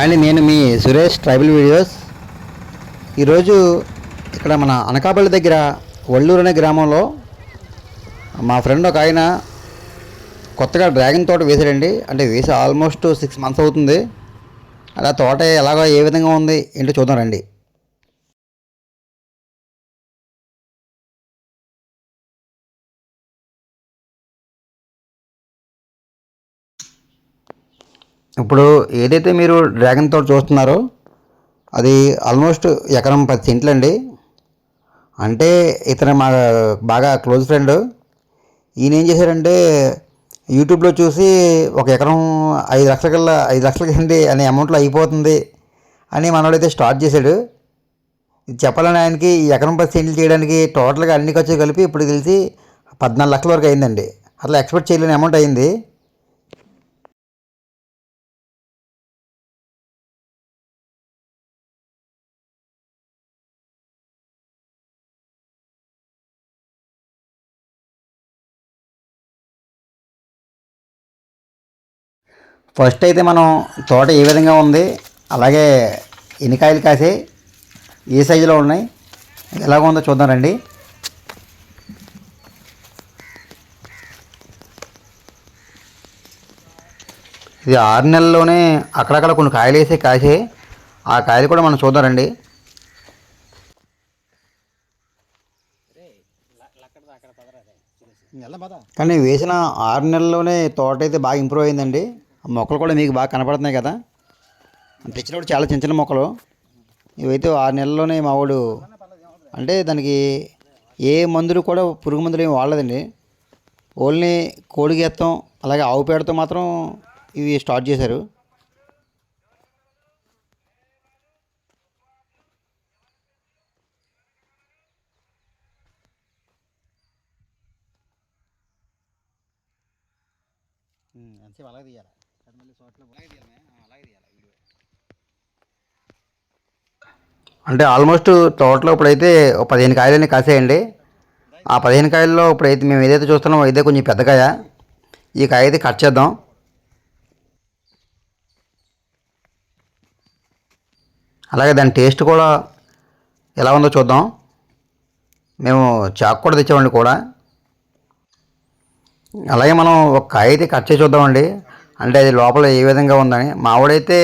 And నేను మీ Suresh tribal videos. ఈరోజు ఇక్కడ మన అనకాపల్లి దగ్గర వల్లూరు అనే గ్రామంలో మా ఫ్రెండ్ ఒక ఆయన కొత్తగా డ్రాగన్ తోట వేసాడండి అంటే వేసి ఆల్మోస్ట్ సిక్స్ మంత్స్ అవుతుంది. అలా తోట ఎలాగో ఏ విధంగా ఉంది ఏంటో చూద్దాం రండి. ఇప్పుడు ఏదైతే మీరు డ్రాగన్ తోట చూస్తున్నారో అది ఆల్మోస్ట్ ఎకరం పది సెంట్లు అండి. అంటే ఇతను మా బాగా క్లోజ్ ఫ్రెండ్ ఈయన ఏం చేశారంటే యూట్యూబ్లో చూసి ఒక ఎకరం ఐదు లక్షల కల్లా ఐదు లక్షలకి అండి అనే అమౌంట్లో అయిపోతుంది అని మనోడైతే స్టార్ట్ చేశాడు. చెప్పాలని ఆయనకి ఎకరం పది సెంట్లు చేయడానికి టోటల్గా అన్ని ఖర్చులు కలిపి ఇప్పుడు తెలిసి పద్నాలుగు లక్షల వరకు అయిందండి. అట్లా ఎక్స్పెక్ట్ చేయలేని అమౌంట్ అయింది. ఫస్ట్ అయితే మనం తోట ఏ విధంగా ఉంది అలాగే ఎన్ని కాయలు కాసే ఏ సైజులో ఉన్నాయి ఎలాగ ఉందో చూద్దాం రండి. ఇది ఆరు నెలల్లోనే అక్కడక్కడ కొన్ని కాయలు వేసి కాసే ఆ కాయలు కూడా మనం చూద్దాం రండి. కానీ వేసిన ఆరు నెలల్లోనే తోట అయితే బాగా ఇంప్రూవ్ అయిందండి. మొక్కలు కూడా మీకు బాగా కనపడుతున్నాయి కదా? తెచ్చినప్పుడు చాలా చిన్న చిన్న మొక్కలు. ఇవైతే ఆరు నెలల్లోనే మావాడు అంటే దానికి ఏ మందులు కూడా పురుగు మందులు ఏమి వాడలేదండి. ఓన్లీ కోడి గెత్తం అలాగే ఆవు పేడతో మాత్రం ఇవి స్టార్ట్ చేశారు. అంతే అలాగే తీయాలి. మళ్ళీ చోట్ల అలాగే తీయాలి అలాగే తీయాలి వీడియో అంటే ఆల్మోస్ట్ తోటలో ఇప్పుడైతే ఒక పదిహేను కాయలన్నీ కాసేయండి. ఆ పదిహేను కాయల్లో ఇప్పుడైతే మేము ఏదైతే చూస్తున్నామో ఇదే కొంచెం పెద్ద కాయ. ఈ కాయ అయితే కట్ చేద్దాం. అలాగే దాని టేస్ట్ కూడా ఎలా ఉందో చూద్దాం. మేము చాకు కూడా తెచ్చామండి కూడా. అలాగే మనం ఒక కాయ అయితే కట్ చేసి చూద్దామండి. అంటే అది లోపల ఏ విధంగా ఉందని. మావాడైతే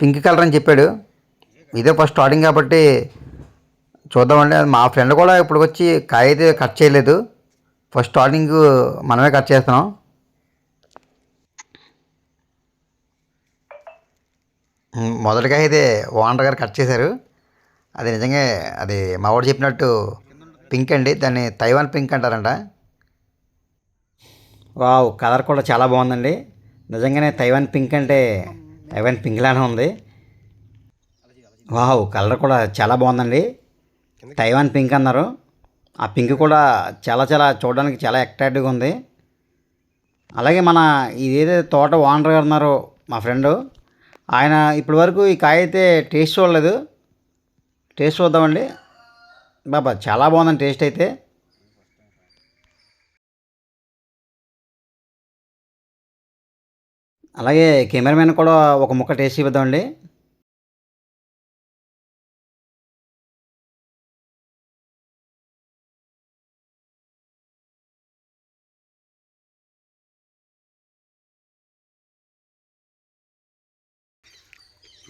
పింక్ కలర్ అని చెప్పాడు. ఇదే ఫస్ట్ స్టార్టింగ్ కాబట్టి చూద్దామండి. అది మా ఫ్రెండ్ కూడా ఇప్పుడు వచ్చి కాయ అయితే కట్ చేయలేదు. ఫస్ట్ స్టార్టింగ్ మనమే కట్ చేస్తున్నాం. మొదటిగా అయితే ఓనర్ గారు కట్ చేశారు. అది నిజంగా అది మా వాడు చెప్పినట్టు పింక్ అండి. దాన్ని తైవాన్ పింక్ అంటారంట. వావ్ కలర్ కూడా చాలా బాగుందండి. నిజంగానే తైవాన్ పింక్ అంటే తైవాన్ పింక్ లానే ఉంది. వావ్ కలర్ కూడా చాలా బాగుందండి. తైవాన్ పింక్ అన్నారు. ఆ పింక్ కూడా చాలా చాలా చూడడానికి చాలా అట్రాక్టివ్గా ఉంది. అలాగే మన ఇదేదో తోట ఓనర్ గారు ఉన్నారో మా ఫ్రెండు. ఆయన ఇప్పటి వరకు ఈ కాయ అయితే టేస్ట్ చూడలేదు. టేస్ట్ చూద్దామండి. బాబా చాలా బాగుందండి టేస్ట్ అయితే. అలాగే కెమెరామెన్ కూడా ఒక ముక్క టేస్ట్ ఇవ్వదండి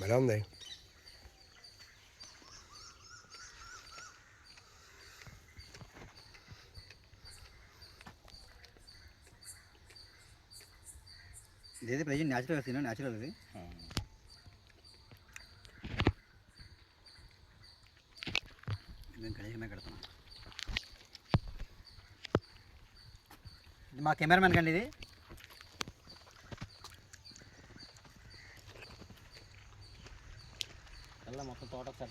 బాగుంది ఇదైతే ప్రజెంట్ న్యాచురల్ తిన న్యాచురల్ అది నేను కడిగిన కడతాను. ఇది మా కెమెరామెన్ కండి ఇది. ఎలా మొత్తం తోట ఒకసారి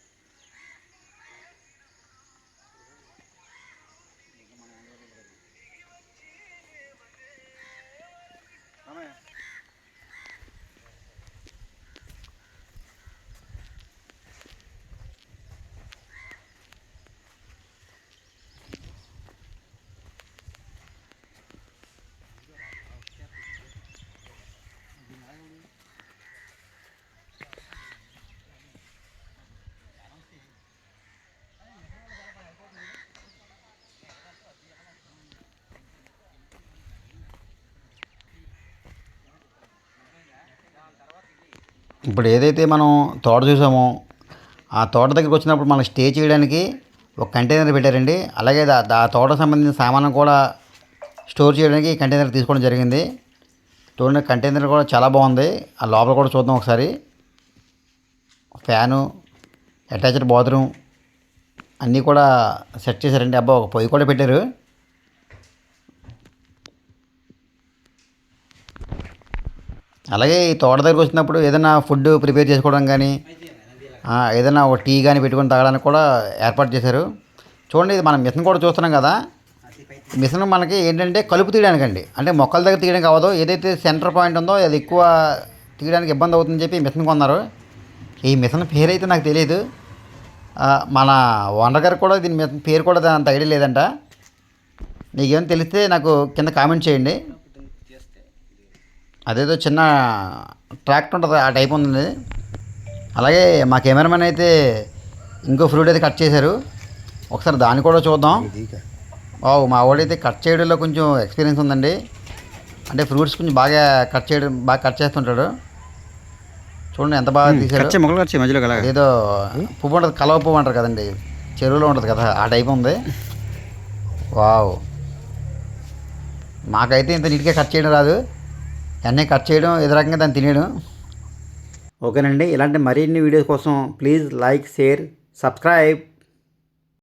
ఇప్పుడు ఏదైతే మనం తోట చూసామో ఆ తోట దగ్గరికి వచ్చినప్పుడు మనం స్టే చేయడానికి ఒక కంటైనర్ పెట్టారండి. అలాగే దా దా తోటకు సంబంధించిన సామాను కూడా స్టోర్ చేయడానికి కంటైనర్ తీసుకోవడం జరిగింది. చూడండి కంటైనర్ కూడా చాలా బాగుంది. ఆ లోపల కూడా చూద్దాం ఒకసారి. ఫ్యాను అటాచ్డ్ బాత్రూమ్ అన్నీ కూడా సెట్ చేశారండి. అబ్బా ఒక పొయ్యి కూడా పెట్టారు. అలాగే ఈ తోట దగ్గరికి వచ్చినప్పుడు ఏదైనా ఫుడ్ ప్రిపేర్ చేసుకోవడం కానీ ఏదైనా ఒక టీ కానీ పెట్టుకొని తాగడానికి కూడా ఏర్పాటు చేశారు. చూడండి ఇది మనం మిషన్ కూడా చూస్తున్నాం కదా. మిషన్ మనకి ఏంటంటే కలుపు తీయడానికండి. అంటే మొక్కల దగ్గర తీయడానికి అవ్వదు ఏదైతే సెంటర్ పాయింట్ ఉందో అది ఎక్కువ తీయడానికి ఇబ్బంది అవుతుందని చెప్పి మిషన్ కొన్నారు. ఈ మిషన్ పేరు అయితే నాకు తెలియదు. మన ఓనర్ గారు కూడా దీని మిషన్ పేరు కూడా అంత ఐడియా లేదంట. నీకేమైనా తెలిస్తే నాకు కింద కామెంట్ చేయండి. అదేదో చిన్న ట్రాక్టర్ ఉంటుంది ఆ టైప్ ఉంది అలాగే మా కెమెరామెన్ అయితే ఇంకో ఫ్రూట్ అయితే కట్ చేశారు. ఒకసారి దాన్ని కూడా చూద్దాం. వావ్ మా వాడైతే కట్ చేయడంలో కొంచెం ఎక్స్పీరియన్స్ ఉందండి. అంటే ఫ్రూట్స్ కొంచెం బాగా కట్ చేయడం బాగా కట్ చేస్తుంటాడు. చూడండి ఎంత బాగా మొక్కలు కచ్చే మధ్యలో కలగా ఏదో పువ్వు ఉంటుంది కలవ పువ్వు అంటారు కదండి. చెరువులో ఉంటుంది కదా ఆ టైప్ ఉంది. వావ్. మాకైతే ఇంత నీట్గా కట్ చేయడం రాదు. అన్నీ కట్ చేయడం ఏదో రకంగా దాన్ని తినేయడం. ఓకేనండి. ఇలాంటి మరిన్ని వీడియోస్ కోసం ప్లీజ్ లైక్ షేర్ సబ్స్క్రైబ్.